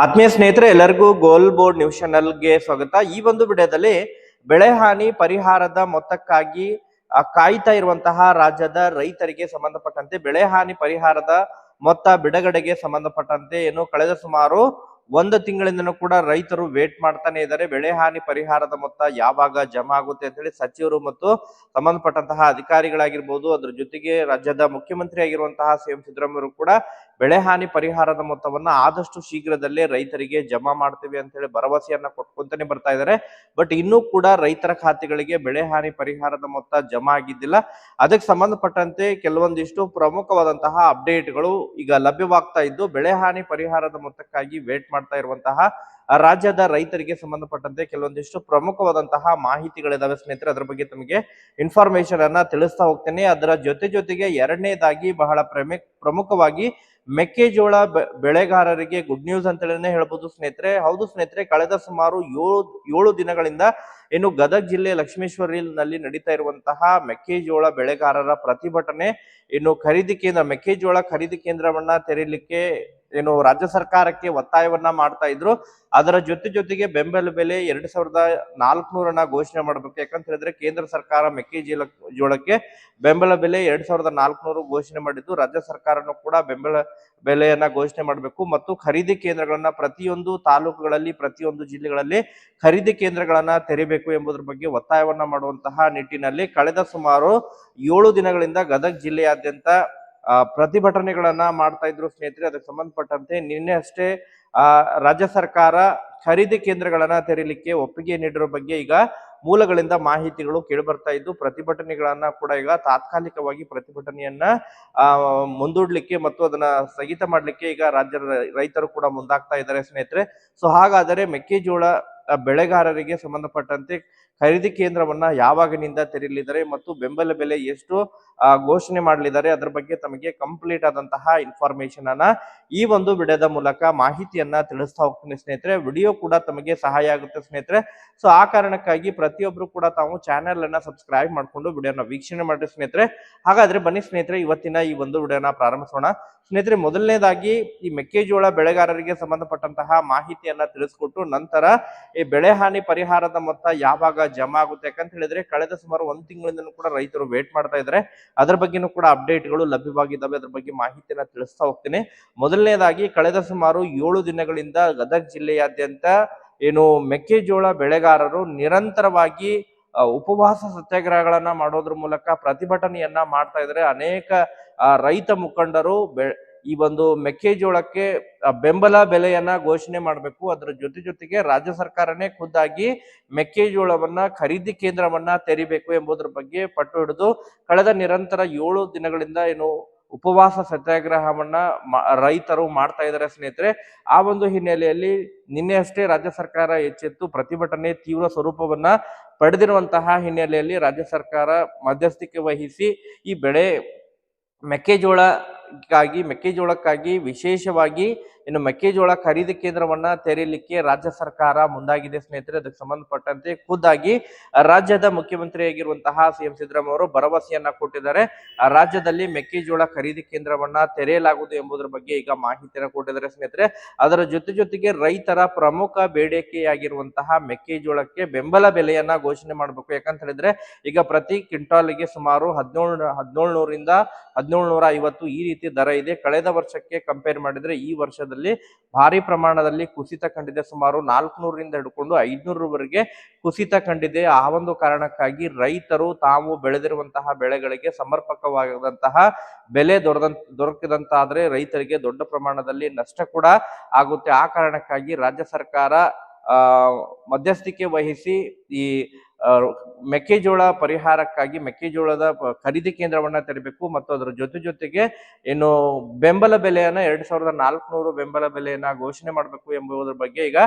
ಆತ್ಮೀಯ ಸ್ನೇಹಿತರೆ, ಎಲ್ಲರಿಗೂ ಗೋಲ್ ಬೋರ್ಡ್ ನ್ಯೂಸ್ ಚಾನಲ್ಗೆ ಸ್ವಾಗತ. ಈ ಒಂದು ವಿಡಿಯೋದಲ್ಲಿ ಬೆಳೆ ಹಾನಿ ಪರಿಹಾರದ ಮೊತ್ತಕ್ಕಾಗಿ ಕಾಯ್ತಾ ಇರುವಂತಹ ರಾಜ್ಯದ ರೈತರಿಗೆ ಸಂಬಂಧಪಟ್ಟಂತೆ, ಬೆಳೆ ಹಾನಿ ಪರಿಹಾರದ ಮೊತ್ತ ಬಿಡುಗಡೆಗೆ ಸಂಬಂಧಪಟ್ಟಂತೆ ಏನು ಕಳೆದ ಸುಮಾರು ಒಂದು ತಿಂಗಳಿಂದನೂ ಕೂಡ ರೈತರು ವೇಟ್ ಮಾಡ್ತಾನೆ ಇದ್ದಾರೆ. ಬೆಳೆ ಹಾನಿ ಪರಿಹಾರದ ಮೊತ್ತ ಯಾವಾಗ ಜಮಾ ಆಗುತ್ತೆ ಅಂತ ಹೇಳಿ ಸಚಿವರು ಮತ್ತು ಸಂಬಂಧಪಟ್ಟಂತಹ ಅಧಿಕಾರಿಗಳಾಗಿರ್ಬೋದು, ಅದ್ರ ಜೊತೆಗೆ ರಾಜ್ಯದ ಮುಖ್ಯಮಂತ್ರಿ ಆಗಿರುವಂತಹ ಸಿ ಎಂ ಸಿದ್ದರಾಮಯ್ಯರು ಕೂಡ ಬೆಳೆ ಹಾನಿ ಪರಿಹಾರದ ಮೊತ್ತವನ್ನ ಆದಷ್ಟು ಶೀಘ್ರದಲ್ಲೇ ರೈತರಿಗೆ ಜಮಾ ಮಾಡ್ತೀವಿ ಅಂತ ಹೇಳಿ ಭರವಸೆಯನ್ನ ಕೊಟ್ಕೊಂತಾನೆ ಬರ್ತಾ ಇದ್ದಾರೆ ಬಟ್ ಇನ್ನೂ ಕೂಡ ರೈತರ ಖಾತೆಗಳಿಗೆ ಬೆಳೆ ಹಾನಿ ಪರಿಹಾರದ ಮೊತ್ತ ಜಮಾ ಆಗಿದ್ದಿಲ್ಲ. ಅದಕ್ಕೆ ಸಂಬಂಧಪಟ್ಟಂತೆ ಕೆಲವೊಂದಿಷ್ಟು ಪ್ರಮುಖವಾದಂತಹ ಅಪ್ಡೇಟ್ಗಳು ಈಗ ಲಭ್ಯವಾಗ್ತಾ ಇದ್ದು, ಬೆಳೆ ಹಾನಿ ಪರಿಹಾರದ ಮೊತ್ತಕ್ಕಾಗಿ ವೇಟ್ ಮಾಡ್ತಾ ಇರುವಂತಹ ರಾಜ್ಯದ ರೈತರಿಗೆ ಸಂಬಂಧಪಟ್ಟಂತೆ ಕೆಲವೊಂದಿಷ್ಟು ಪ್ರಮುಖವಾದಂತಹ ಮಾಹಿತಿಗಳಿದಾವೆ ಸ್ನೇಹಿತರೆ. ಅದರ ಬಗ್ಗೆ ತಮಗೆ ಇನ್ಫಾರ್ಮೇಶನ್ ಅನ್ನ ತಿಳಿಸ್ತಾ ಹೋಗ್ತೇನೆ. ಅದರ ಜೊತೆ ಜೊತೆಗೆ ಎರಡನೇದಾಗಿ ಬಹಳ ಪ್ರಮೆ, ಪ್ರಮುಖವಾಗಿ ಮೆಕ್ಕೆಜೋಳ ಬೆಳೆಗಾರರಿಗೆ ಗುಡ್ ನ್ಯೂಸ್ ಅಂತ ಹೇಳಿದ್ರೆ ಹೇಳ್ಬೋದು ಸ್ನೇಹಿತರೆ. ಹೌದು ಸ್ನೇಹಿತರೆ, ಕಳೆದ ಸುಮಾರು ಏಳು ಏಳು ದಿನಗಳಿಂದ ಇನ್ನು ಗದಗ ಜಿಲ್ಲೆ ಲಕ್ಷ್ಮೇಶ್ವರಿನಲ್ಲಿ ನಡೀತಾ ಇರುವಂತಹ ಮೆಕ್ಕೆಜೋಳ ಬೆಳೆಗಾರರ ಪ್ರತಿಭಟನೆ ಇನ್ನು ಖರೀದಿ ಕೇಂದ್ರ, ಮೆಕ್ಕೆಜೋಳ ಖರೀದಿ ಕೇಂದ್ರವನ್ನ ತೆರೀಲಿಕ್ಕೆ ಏನು ರಾಜ್ಯ ಸರ್ಕಾರಕ್ಕೆ ಒತ್ತಾಯವನ್ನ ಮಾಡ್ತಾ ಇದ್ರು. ಅದರ ಜೊತೆ ಜೊತೆಗೆ ಬೆಂಬಲ ಬೆಲೆ ಎರಡ್ ಸಾವಿರದ ನಾಲ್ಕುನೂರನ್ನ ಘೋಷಣೆ ಮಾಡ್ಬೇಕು. ಯಾಕಂತ ಹೇಳಿದ್ರೆ ಕೇಂದ್ರ ಸರ್ಕಾರ ಮೆಕ್ಕೆಜೋಳ ಜೋಳಕ್ಕೆ ಬೆಂಬಲ ಬೆಲೆ ಎರಡ್ ಸಾವಿರದ ನಾಲ್ಕುನೂರು ಘೋಷಣೆ ಮಾಡಿದ್ದು. ರಾಜ್ಯ ಸರ್ಕಾರನು ಕೂಡ ಬೆಂಬಲ ಬೆಲೆಯನ್ನ ಘೋಷಣೆ ಮಾಡಬೇಕು. ಮತ್ತು ಖರೀದಿ ಕೇಂದ್ರಗಳನ್ನ ಪ್ರತಿಯೊಂದು ತಾಲೂಕುಗಳಲ್ಲಿ, ಪ್ರತಿಯೊಂದು ಜಿಲ್ಲೆಗಳಲ್ಲಿ ಖರೀದಿ ಕೇಂದ್ರಗಳನ್ನ ತೆರೆಯಬೇಕು ಎಂಬುದರ ಬಗ್ಗೆ ಒತ್ತಾಯವನ್ನ ಮಾಡುವಂತಹ ನಿಟ್ಟಿನಲ್ಲಿ ಕಳೆದ ಸುಮಾರು ಏಳು ದಿನಗಳಿಂದ ಗದಗ ಜಿಲ್ಲೆಯಾದ್ಯಂತ ಪ್ರತಿಭಟನೆಗಳನ್ನ ಮಾಡ್ತಾ ಇದ್ರು ಸ್ನೇಹಿತರೆ, ಅದಕ್ಕೆ ಸಂಬಂಧಪಟ್ಟಂತೆ ನಿನ್ನೆ ಅಷ್ಟೇ, ಆ, ರಾಜ್ಯ ಸರ್ಕಾರ ಖರೀದಿ ಕೇಂದ್ರಗಳನ್ನ ತೆರೀಲಿಕ್ಕೆ ಒಪ್ಪಿಗೆ ನೀಡಿರೋ ಬಗ್ಗೆ ಈಗ ಮೂಲಗಳಿಂದ ಮಾಹಿತಿಗಳು ಕೇಳಿ ಬರ್ತಾ ಇದ್ದು, ಪ್ರತಿಭಟನೆಗಳನ್ನ ಕೂಡ ಈಗ ತಾತ್ಕಾಲಿಕವಾಗಿ ಪ್ರತಿಭಟನೆಯನ್ನ ಮುಂದೂಡ್ಲಿಕ್ಕೆ ಮತ್ತು ಅದನ್ನ ಸ್ಥಗಿತ ಮಾಡ್ಲಿಕ್ಕೆ ಈಗ ರಾಜ್ಯದ ರೈತರು ಕೂಡ ಮುಂದಾಗ್ತಾ ಇದ್ದಾರೆ ಸ್ನೇಹಿತರೆ. ಸೊ, ಹಾಗಾದರೆ ಮೆಕ್ಕೆಜೋಳ ಬೆಳೆಗಾರರಿಗೆ ಸಂಬಂಧಪಟ್ಟಂತೆ ಖರೀದಿ ಕೇಂದ್ರವನ್ನ ಯಾವಾಗಿನಿಂದ ತೆರೆಯಲಿದ್ದಾರೆ ಮತ್ತು ಬೆಂಬಲ ಬೆಲೆ ಎಷ್ಟು ಘೋಷಣೆ ಮಾಡಲಿದ್ದಾರೆ, ಅದರ ಬಗ್ಗೆ ತಮಗೆ ಕಂಪ್ಲೀಟ್ ಆದಂತಹ ಇನ್ಫಾರ್ಮೇಶನ್ ಅನ್ನ ಈ ಒಂದು ವಿಡಿಯೋದ ಮೂಲಕ ಮಾಹಿತಿಯನ್ನ ತಿಳಿಸ್ತಾ ಹೋಗ್ತೀನಿ ಸ್ನೇಹಿತರೆ. ವಿಡಿಯೋ ಕೂಡ ತಮಗೆ ಸಹಾಯ ಆಗುತ್ತೆ ಸ್ನೇಹಿತರೆ. ಸೊ ಆ ಕಾರಣಕ್ಕಾಗಿ ಪ್ರತಿಯೊಬ್ರು ಕೂಡ ತಾವು ಚಾನೆಲ್ ಅನ್ನ ಸಬ್ಸ್ಕ್ರೈಬ್ ಮಾಡ್ಕೊಂಡು ವಿಡಿಯೋನ ವೀಕ್ಷಣೆ ಮಾಡಿ ಸ್ನೇಹಿತರೆ. ಹಾಗಾದ್ರೆ ಬನ್ನಿ ಸ್ನೇಹಿತರೆ, ಇವತ್ತಿನ ಈ ಒಂದು ವಿಡಿಯೋನ ಪ್ರಾರಂಭಿಸೋಣ. ಸ್ನೇಹಿತರೆ, ಮೊದಲನೇದಾಗಿ ಈ ಮೆಕ್ಕೆಜೋಳ ಬೆಳೆಗಾರರಿಗೆ ಸಂಬಂಧಪಟ್ಟಂತಹ ಮಾಹಿತಿಯನ್ನ ತಿಳಿಸ್ಕೊಟ್ಟು ನಂತರ ಈ ಬೆಳೆ ಹಾನಿ ಪರಿಹಾರದ ಮೊತ್ತ ಯಾವಾಗ ಜಮಾ ಆಗುತ್ತೆ. ಯಾಕಂತ ಹೇಳಿದ್ರೆ ಕಳೆದ ಸುಮಾರು ಒಂದ್ ತಿಂಗಳಿಂದ ಕೂಡ ರೈತರು ವೇಟ್ ಮಾಡ್ತಾ ಇದ್ದಾರೆ. ಅದ್ರ ಬಗ್ಗೆನೂ ಕೂಡ ಅಪ್ಡೇಟ್ಗಳು ಲಭ್ಯವಾಗಿದ್ದಾವೆ. ಅದ್ರ ಬಗ್ಗೆ ಮಾಹಿತಿಯನ್ನ ತಿಳಿಸ್ತಾ ಹೋಗ್ತೇನೆ. ಮೊದಲನೇದಾಗಿ ಕಳೆದ ಸುಮಾರು ಏಳು ದಿನಗಳಿಂದ ಗದಗ ಜಿಲ್ಲೆಯಾದ್ಯಂತ ಏನು ಮೆಕ್ಕೆಜೋಳ ಬೆಳೆಗಾರರು ನಿರಂತರವಾಗಿ ಉಪವಾಸ ಸತ್ಯಾಗ್ರಹಗಳನ್ನ ಮಾಡೋದ್ರ ಮೂಲಕ ಪ್ರತಿಭಟನೆಯನ್ನ ಮಾಡ್ತಾ ಇದ್ದಾರೆ. ಅನೇಕ ರೈತ ಮುಖಂಡರು ಈ ಒಂದು ಮೆಕ್ಕೆಜೋಳಕ್ಕೆ ಬೆಂಬಲ ಬೆಲೆಯನ್ನ ಘೋಷಣೆ ಮಾಡಬೇಕು. ಅದರ ಜೊತೆ ಜೊತೆಗೆ ರಾಜ್ಯ ಸರ್ಕಾರನೇ ಖುದ್ದಾಗಿ ಮೆಕ್ಕೆಜೋಳವನ್ನ ಖರೀದಿ ಕೇಂದ್ರವನ್ನ ತೆರಿಬೇಕು ಎಂಬುದರ ಬಗ್ಗೆ ಪಟ್ಟು ಹಿಡಿದು ಕಳೆದ ನಿರಂತರ ಏಳು ದಿನಗಳಿಂದ ಏನು ಉಪವಾಸ ಸತ್ಯಾಗ್ರಹವನ್ನ ರೈತರು ಮಾಡ್ತಾ ಇದ್ದಾರೆ ಸ್ನೇಹಿತರೆ. ಆ ಒಂದು ಹಿನ್ನೆಲೆಯಲ್ಲಿ ನಿನ್ನೆ ಅಷ್ಟೇ ರಾಜ್ಯ ಸರ್ಕಾರ ಎಚ್ಚೆತ್ತು ಪ್ರತಿಭಟನೆ ತೀವ್ರ ಸ್ವರೂಪವನ್ನ ಪಡೆದಿರುವಂತಹ ಹಿನ್ನೆಲೆಯಲ್ಲಿ ರಾಜ್ಯ ಸರ್ಕಾರ ಮಧ್ಯಸ್ಥಿಕೆ ವಹಿಸಿ ಈ ಬೆಳೆ ಮೆಕ್ಕೆಜೋಳಕ್ಕಾಗಿ ಮೆಕ್ಕೆಜೋಳಕ್ಕಾಗಿ, ವಿಶೇಷವಾಗಿ ಇನ್ನು ಮೆಕ್ಕೆಜೋಳ ಖರೀದಿ ಕೇಂದ್ರವನ್ನ ತೆರೆಯಲಿಕ್ಕೆ ರಾಜ್ಯ ಸರ್ಕಾರ ಮುಂದಾಗಿದೆ ಸ್ನೇಹಿತರೆ. ಅದಕ್ಕೆ ಸಂಬಂಧಪಟ್ಟಂತೆ ಖುದ್ದಾಗಿ ರಾಜ್ಯದ ಮುಖ್ಯಮಂತ್ರಿ ಆಗಿರುವಂತಹ ಸಿ ಎಂ ಸಿದ್ದರಾಮಯ್ಯ ಅವರು ಭರವಸೆಯನ್ನ ಕೊಟ್ಟಿದ್ದಾರೆ. ರಾಜ್ಯದಲ್ಲಿ ಮೆಕ್ಕೆಜೋಳ ಖರೀದಿ ಕೇಂದ್ರವನ್ನ ತೆರೆಯಲಾಗುವುದು ಎಂಬುದರ ಬಗ್ಗೆ ಈಗ ಮಾಹಿತಿಯನ್ನು ಕೊಟ್ಟಿದ್ದಾರೆ ಸ್ನೇಹಿತರೆ. ಅದರ ಜೊತೆ ಜೊತೆಗೆ ರೈತರ ಪ್ರಮುಖ ಬೇಡಿಕೆಯಾಗಿರುವಂತಹ ಮೆಕ್ಕೆಜೋಳಕ್ಕೆ ಬೆಂಬಲ ಬೆಲೆಯನ್ನ ಘೋಷಣೆ ಮಾಡಬೇಕು. ಯಾಕಂತ ಹೇಳಿದ್ರೆ ಈಗ ಪ್ರತಿ ಕ್ವಿಂಟಾಲ್ಗೆ ಸುಮಾರು ಹದಿನೇಳು ಹದಿನೇಳು ನೂರಿಂದ ಹದಿನೇಳು ನೂರ ಐವತ್ತು ಈ ರೀತಿ ದರ ಇದೆ. ಕಳೆದ ವರ್ಷಕ್ಕೆ ಕಂಪೇರ್ ಮಾಡಿದ್ರೆ ಈ ವರ್ಷದಲ್ಲಿ ಭಾರಿ ಪ್ರಮಾಣದಲ್ಲಿ ಕುಸಿತ ಕಂಡಿದೆ. ಸುಮಾರು ನಾಲ್ಕುನೂರರಿಂದ ಹಿಡ್ಕೊಂಡು ಐದ್ನೂರವರೆಗೆ ಕುಸಿತ ಕಂಡಿದೆ. ಆ ಒಂದು ಕಾರಣಕ್ಕಾಗಿ ರೈತರು ತಾವು ಬೆಳೆದಿರುವಂತಹ ಬೆಳೆಗಳಿಗೆ ಸಮರ್ಪಕವಾದಂತಹ ಬೆಲೆ ದೊರೆದಂತ, ದೊರಕಿದಂತಾದ್ರೆ ರೈತರಿಗೆ ದೊಡ್ಡ ಪ್ರಮಾಣದಲ್ಲಿ ನಷ್ಟ ಕೂಡ ಆಗುತ್ತೆ. ಆ ಕಾರಣಕ್ಕಾಗಿ ರಾಜ್ಯ ಸರ್ಕಾರ, ಆ, ಮಧ್ಯಸ್ಥಿಕೆ ವಹಿಸಿ ಈ ಮೆಕ್ಕೆಜೋಳ ಪರಿಹಾರಕ್ಕಾಗಿ ಮೆಕ್ಕೆಜೋಳದ ಖರೀದಿ ಕೇಂದ್ರವನ್ನ ತೆರಬೇಕು ಮತ್ತು ಅದರ ಜೊತೆ ಜೊತೆಗೆ ಏನು ಬೆಂಬಲ ಬೆಲೆಯನ್ನ ಎರಡ್ ಸಾವಿರದ ನಾಲ್ಕುನೂರು ಬೆಂಬಲ ಬೆಲೆಯನ್ನ ಘೋಷಣೆ ಮಾಡಬೇಕು ಎಂಬುದರ ಬಗ್ಗೆ ಈಗ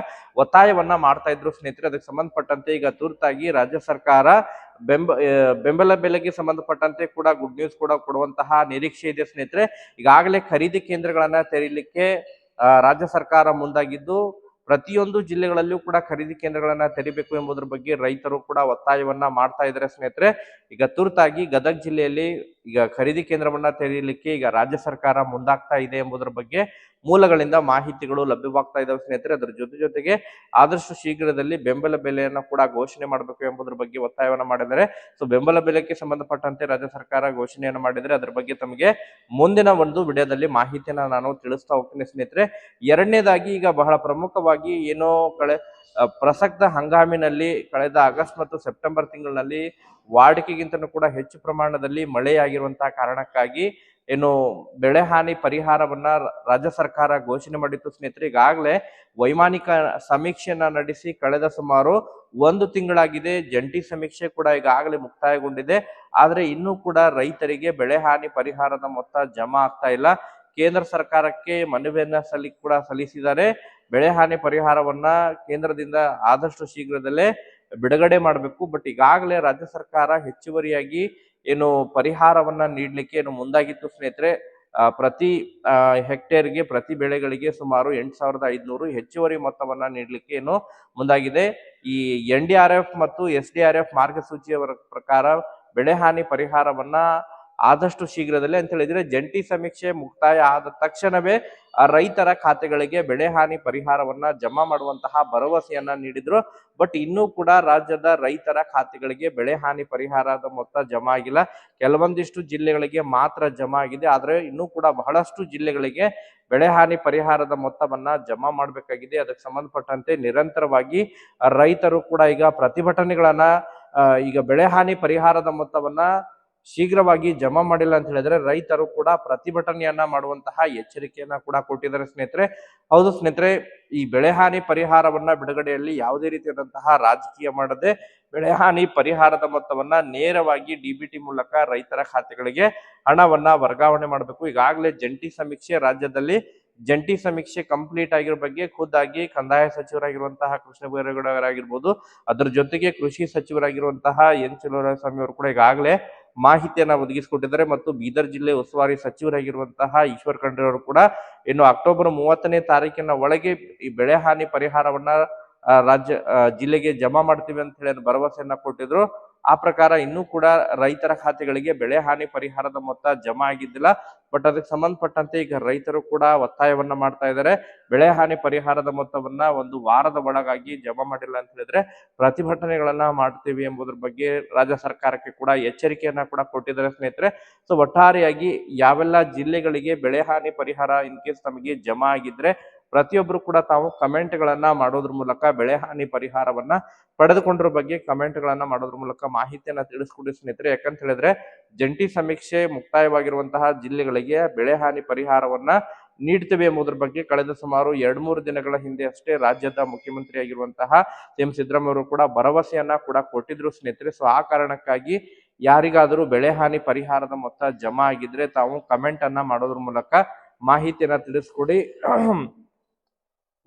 ಒತ್ತಾಯವನ್ನ ಮಾಡ್ತಾ ಇದ್ರು ಸ್ನೇಹಿತರೆ. ಅದಕ್ಕೆ ಸಂಬಂಧಪಟ್ಟಂತೆ ಈಗ ತುರ್ತಾಗಿ ರಾಜ್ಯ ಸರ್ಕಾರ ಬೆಂಬ ಬೆಂಬಲ ಬೆಲೆಗೆ ಸಂಬಂಧಪಟ್ಟಂತೆ ಕೂಡ ಗುಡ್ ನ್ಯೂಸ್ ಕೂಡ ಕೊಡುವಂತಹ ನಿರೀಕ್ಷೆ ಇದೆ ಸ್ನೇಹಿತರೆ. ಈಗಾಗಲೇ ಖರೀದಿ ಕೇಂದ್ರಗಳನ್ನ ತೆರೀಲಿಕ್ಕೆ ರಾಜ್ಯ ಸರ್ಕಾರ ಮುಂದಾಗಿದ್ದು ಪ್ರತಿಯೊಂದು ಜಿಲ್ಲೆಗಳಲ್ಲೂ ಕೂಡ ಖರೀದಿ ಕೇಂದ್ರಗಳನ್ನ ತೆರಿಬೇಕು ಎಂಬುದರ ಬಗ್ಗೆ ರೈತರು ಕೂಡ ಒತ್ತಾಯವನ್ನ ಮಾಡ್ತಾ ಇದ್ದಾರೆ ಸ್ನೇಹಿತರೆ. ಈಗ ತುರ್ತಾಗಿ ಗದಗ ಜಿಲ್ಲೆಯಲ್ಲಿ ಈಗ ಖರೀದಿ ಕೇಂದ್ರವನ್ನ ತೆರೆಯಲಿಕ್ಕೆ ಈಗ ರಾಜ್ಯ ಸರ್ಕಾರ ಮುಂದಾಗ್ತಾ ಇದೆ ಎಂಬುದರ ಬಗ್ಗೆ ಮೂಲಗಳಿಂದ ಮಾಹಿತಿಗಳು ಲಭ್ಯವಾಗ್ತಾ ಇದಾವೆ ಸ್ನೇಹಿತರೆ. ಅದರ ಜೊತೆ ಜೊತೆಗೆ ಆದಷ್ಟು ಶೀಘ್ರದಲ್ಲಿ ಬೆಂಬಲ ಬೆಲೆಯನ್ನ ಕೂಡ ಘೋಷಣೆ ಮಾಡಬೇಕು ಎಂಬುದರ ಬಗ್ಗೆ ಒತ್ತಾಯವನ್ನ ಮಾಡಿದ್ದಾರೆ. ಸೊ ಬೆಂಬಲ ಬೆಲೆಗೆ ಸಂಬಂಧಪಟ್ಟಂತೆ ರಾಜ್ಯ ಸರ್ಕಾರ ಘೋಷಣೆಯನ್ನು ಮಾಡಿದರೆ ಅದರ ಬಗ್ಗೆ ತಮಗೆ ಮುಂದಿನ ಒಂದು ವಿಡಿಯೋದಲ್ಲಿ ಮಾಹಿತಿಯನ್ನು ನಾನು ತಿಳಿಸ್ತಾ ಹೋಗ್ತೀನಿ ಸ್ನೇಹಿತರೆ. ಎರಡನೇದಾಗಿ ಈಗ ಬಹಳ ಪ್ರಮುಖವಾಗಿ ಏನೋ ಕಳೆ ಪ್ರಸಕ್ತ ಹಂಗಾಮಿನಲ್ಲಿ ಕಳೆದ ಆಗಸ್ಟ್ ಮತ್ತು ಸೆಪ್ಟೆಂಬರ್ ತಿಂಗಳಿನಲ್ಲಿ ವಾಡಿಕೆಗಿಂತನೂ ಕೂಡ ಹೆಚ್ಚು ಪ್ರಮಾಣದಲ್ಲಿ ಮಳೆಯಾಗಿರುವಂತಹ ಕಾರಣಕ್ಕಾಗಿ ಏನು ಬೆಳೆ ಹಾನಿ ಪರಿಹಾರವನ್ನ ರಾಜ್ಯ ಸರ್ಕಾರ ಘೋಷಣೆ ಮಾಡಿತ್ತು. ಸ್ನೇಹಿತರೆ, ಈಗಾಗಲೇ ವೈಮಾನಿಕ ಸಮೀಕ್ಷೆಯನ್ನ ನಡೆಸಿ ಕಳೆದ ಸುಮಾರು ಒಂದು ತಿಂಗಳಾಗಿದೆ. ಜಂಟಿ ಸಮೀಕ್ಷೆ ಕೂಡ ಈಗಾಗಲೇ ಮುಕ್ತಾಯಗೊಂಡಿದೆ. ಆದ್ರೆ ಇನ್ನೂ ಕೂಡ ರೈತರಿಗೆ ಬೆಳೆ ಹಾನಿ ಪರಿಹಾರದ ಮೊತ್ತ ಜಮಾ ಆಗ್ತಾ ಇಲ್ಲ. ಕೇಂದ್ರ ಸರ್ಕಾರಕ್ಕೆ ಮನವಿಯನ್ನ ಸಲ್ಲಿ ಕೂಡ ಸಲ್ಲಿಸಿದ್ದಾರೆ. ಬೆಳೆ ಹಾನಿ ಪರಿಹಾರವನ್ನ ಕೇಂದ್ರದಿಂದ ಆದಷ್ಟು ಶೀಘ್ರದಲ್ಲೇ ಬಿಡುಗಡೆ ಮಾಡಬೇಕು. ಬಟ್ ಈಗಾಗಲೇ ರಾಜ್ಯ ಸರ್ಕಾರ ಹೆಚ್ಚುವರಿಯಾಗಿ ಏನು ಪರಿಹಾರವನ್ನ ನೀಡಲಿಕ್ಕೆ ಏನು ಮುಂದಾಗಿತ್ತು ಸ್ನೇಹಿತರೆ ಪ್ರತಿ ಹೆಕ್ಟೇರ್ಗೆ, ಪ್ರತಿ ಬೆಳೆಗಳಿಗೆ ಸುಮಾರು ಎಂಟು ಸಾವಿರದ ಐದುನೂರು ಹೆಚ್ಚುವರಿ ಮೊತ್ತವನ್ನ ನೀಡಲಿಕ್ಕೆ ಏನು ಮುಂದಾಗಿದೆ. ಈ ಎನ್ ಮತ್ತು ಎಸ್ ಡಿ ಆರ್ ಎಫ್ ಮಾರ್ಗಸೂಚಿಯ ಪ್ರಕಾರ ಬೆಳೆ ಹಾನಿ ಪರಿಹಾರವನ್ನ ಆದಷ್ಟು ಶೀಘ್ರದಲ್ಲೇ ಅಂತ ಹೇಳಿದ್ರೆ ಜಂಟಿ ಸಮೀಕ್ಷೆ ಮುಕ್ತಾಯ ಆದ ತಕ್ಷಣವೇ ರೈತರ ಖಾತೆಗಳಿಗೆ ಬೆಳೆ ಹಾನಿ ಪರಿಹಾರವನ್ನ ಜಮಾ ಮಾಡುವಂತಹ ಭರವಸೆಯನ್ನ ನೀಡಿದ್ರು. ಬಟ್ ಇನ್ನೂ ಕೂಡ ರಾಜ್ಯದ ರೈತರ ಖಾತೆಗಳಿಗೆ ಬೆಳೆ ಹಾನಿ ಪರಿಹಾರದ ಮೊತ್ತ ಜಮಾ ಆಗಿಲ್ಲ. ಕೆಲವೊಂದಿಷ್ಟು ಜಿಲ್ಲೆಗಳಿಗೆ ಮಾತ್ರ ಜಮಾ ಆಗಿದೆ. ಆದರೆ ಇನ್ನೂ ಕೂಡ ಬಹಳಷ್ಟು ಜಿಲ್ಲೆಗಳಿಗೆ ಬೆಳೆ ಹಾನಿ ಪರಿಹಾರದ ಮೊತ್ತವನ್ನ ಜಮಾ ಮಾಡಬೇಕಾಗಿದೆ. ಅದಕ್ಕೆ ಸಂಬಂಧಪಟ್ಟಂತೆ ನಿರಂತರವಾಗಿ ರೈತರು ಕೂಡ ಈಗ ಪ್ರತಿಭಟನೆಗಳನ್ನ ಈಗ ಬೆಳೆ ಹಾನಿ ಪರಿಹಾರದ ಮೊತ್ತವನ್ನ ಶೀಘ್ರವಾಗಿ ಜಮಾ ಮಾಡಿಲ್ಲ ಅಂತ ಹೇಳಿದ್ರೆ ರೈತರು ಕೂಡ ಪ್ರತಿಭಟನೆಯನ್ನ ಮಾಡುವಂತಹ ಎಚ್ಚರಿಕೆಯನ್ನ ಕೂಡ ಕೊಟ್ಟಿದ್ದಾರೆ ಸ್ನೇಹಿತರೆ. ಹೌದು ಸ್ನೇಹಿತರೆ, ಈ ಬೆಳೆ ಹಾನಿ ಪರಿಹಾರವನ್ನ ಬಿಡುಗಡೆಯಲ್ಲಿ ಯಾವುದೇ ರೀತಿಯಾದಂತಹ ರಾಜಕೀಯ ಮಾಡದೆ ಬೆಳೆ ಹಾನಿ ಪರಿಹಾರದ ಮೊತ್ತವನ್ನ ನೇರವಾಗಿ ಡಿಬಿಟಿ ಮೂಲಕ ರೈತರ ಖಾತೆಗಳಿಗೆ ಹಣವನ್ನ ವರ್ಗಾವಣೆ ಮಾಡಬೇಕು. ಈಗಾಗಲೇ ಜಂಟಿ ಸಮೀಕ್ಷೆ ರಾಜ್ಯದಲ್ಲಿ, ಜಂಟಿ ಸಮೀಕ್ಷೆ ಕಂಪ್ಲೀಟ್ ಆಗಿರೋ ಬಗ್ಗೆ ಖುದ್ದಾಗಿ ಕಂದಾಯ ಸಚಿವರಾಗಿರುವಂತಹ ಕೃಷ್ಣ ಬೈರೇಗೌಡರಾಗಿರ್ಬೋದು ಅದ್ರ ಜೊತೆಗೆ ಕೃಷಿ ಸಚಿವರಾಗಿರುವಂತಹ ಎನ್ ಸ್ವಾಮಿ ಅವರು ಕೂಡ ಈಗಾಗಲೇ ಮಾಹಿತಿಯನ್ನ ಒದಗಿಸಿಕೊಟ್ಟಿದ್ದಾರೆ ಮತ್ತು ಬೀದರ್ ಜಿಲ್ಲೆ ಉಸ್ತುವಾರಿ ಸಚಿವರಾಗಿರುವಂತಹ ಈಶ್ವರ್ ಖಂಡ್ರೆ ಅವರು ಕೂಡ ಇನ್ನು ಅಕ್ಟೋಬರ್ ಮೂವತ್ತನೇ ತಾರೀಕಿನ ಒಳಗೆ ಈ ಬೆಳೆ ಹಾನಿ ಪರಿಹಾರವನ್ನ ರಾಜ್ಯ ಜಿಲ್ಲೆಗೆ ಜಮಾ ಮಾಡ್ತೀವಿ ಅಂತ ಹೇಳಿ ಭರವಸೆಯನ್ನ ಕೊಟ್ಟಿದ್ರು. ಆ ಪ್ರಕಾರ ಇನ್ನೂ ಕೂಡ ರೈತರ ಖಾತೆಗಳಿಗೆ ಬೆಳೆ ಹಾನಿ ಪರಿಹಾರದ ಮೊತ್ತ ಜಮಾ ಆಗಿದ್ದಿಲ್ಲ. ಬಟ್ ಅದಕ್ಕೆ ಸಂಬಂಧಪಟ್ಟಂತೆ ಈಗ ರೈತರು ಕೂಡ ಒತ್ತಾಯವನ್ನ ಮಾಡ್ತಾ ಇದ್ದಾರೆ. ಬೆಳೆ ಹಾನಿ ಪರಿಹಾರದ ಮೊತ್ತವನ್ನ ಒಂದು ವಾರದ ಒಳಗಾಗಿ ಜಮಾ ಮಾಡಿಲ್ಲ ಅಂತ ಹೇಳಿದ್ರೆ ಪ್ರತಿಭಟನೆಗಳನ್ನ ಮಾಡ್ತೀವಿ ಎಂಬುದ್ರ ಬಗ್ಗೆ ರಾಜ್ಯ ಸರ್ಕಾರಕ್ಕೆ ಕೂಡ ಎಚ್ಚರಿಕೆಯನ್ನ ಕೂಡ ಕೊಟ್ಟಿದ್ದಾರೆ ಸ್ನೇಹಿತರೆ. ಸೊ ಒಟ್ಟಾರೆಯಾಗಿ ಯಾವೆಲ್ಲ ಜಿಲ್ಲೆಗಳಿಗೆ ಬೆಳೆ ಹಾನಿ ಪರಿಹಾರ ಇನ್ ಕೇಸ್ ನಮಗೆ ಜಮಾ ಆಗಿದ್ರೆ ಪ್ರತಿಯೊಬ್ರು ಕೂಡ ತಾವು ಕಮೆಂಟ್ ಗಳನ್ನ ಮಾಡೋದ್ರ ಮೂಲಕ ಬೆಳೆ ಹಾನಿ ಪರಿಹಾರವನ್ನ ಪಡೆದುಕೊಂಡ್ರ ಬಗ್ಗೆ ಕಮೆಂಟ್ ಗಳನ್ನ ಮಾಡೋದ್ರ ಮೂಲಕ ಮಾಹಿತಿಯನ್ನ ತಿಳಿಸ್ಕೊಡಿ ಸ್ನೇಹಿತರೆ. ಯಾಕಂತ ಹೇಳಿದ್ರೆ ಜಂಟಿ ಸಮೀಕ್ಷೆ ಮುಕ್ತಾಯವಾಗಿರುವಂತಹ ಜಿಲ್ಲೆಗಳಿಗೆ ಬೆಳೆ ಹಾನಿ ಪರಿಹಾರವನ್ನ ನೀಡ್ತೇವೆ ಎಂಬುದ್ರ ಬಗ್ಗೆ ಕಳೆದ ಸುಮಾರು ಎರಡ್ ಮೂರು ದಿನಗಳ ಹಿಂದೆ ಅಷ್ಟೇ ರಾಜ್ಯದ ಮುಖ್ಯಮಂತ್ರಿ ಆಗಿರುವಂತಹ ಎಂ ಸಿದ್ದರಾಮಯ್ಯ ಕೂಡ ಭರವಸೆಯನ್ನ ಕೂಡ ಕೊಟ್ಟಿದ್ರು ಸ್ನೇಹಿತರೆ. ಸೊ ಆ ಕಾರಣಕ್ಕಾಗಿ ಯಾರಿಗಾದರೂ ಬೆಳೆ ಹಾನಿ ಪರಿಹಾರದ ಮೊತ್ತ ಜಮಾ ಆಗಿದ್ರೆ ತಾವು ಕಮೆಂಟ್ ಅನ್ನ ಮಾಡೋದ್ರ ಮೂಲಕ ಮಾಹಿತಿಯನ್ನ ತಿಳಿಸ್ಕೊಡಿ.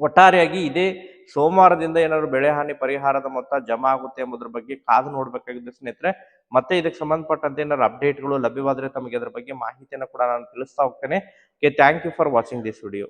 ಒಟ್ಟಾರೆಯಾಗಿ ಇದೇ ಸೋಮವಾರದಿಂದ ಏನಾದ್ರು ಬೆಳೆ ಹಾನಿ ಪರಿಹಾರದ ಮೊತ್ತ ಜಮಾ ಆಗುತ್ತೆ ಎಂಬುದ್ರ ಬಗ್ಗೆ ಕಾದು ನೋಡ್ಬೇಕಾಗಿದೆ ಸ್ನೇಹಿತರೆ. ಮತ್ತೆ ಇದಕ್ಕೆ ಸಂಬಂಧಪಟ್ಟಂತೆ ಏನಾದ್ರು ಅಪ್ಡೇಟ್ಗಳು ಲಭ್ಯವಾದರೆ ತಮಗೆ ಅದರ ಬಗ್ಗೆ ಮಾಹಿತಿಯನ್ನು ಕೂಡ ನಾನು ತಿಳಿಸ್ತಾ ಹೋಗ್ತೇನೆ. Okay thank you for watching this video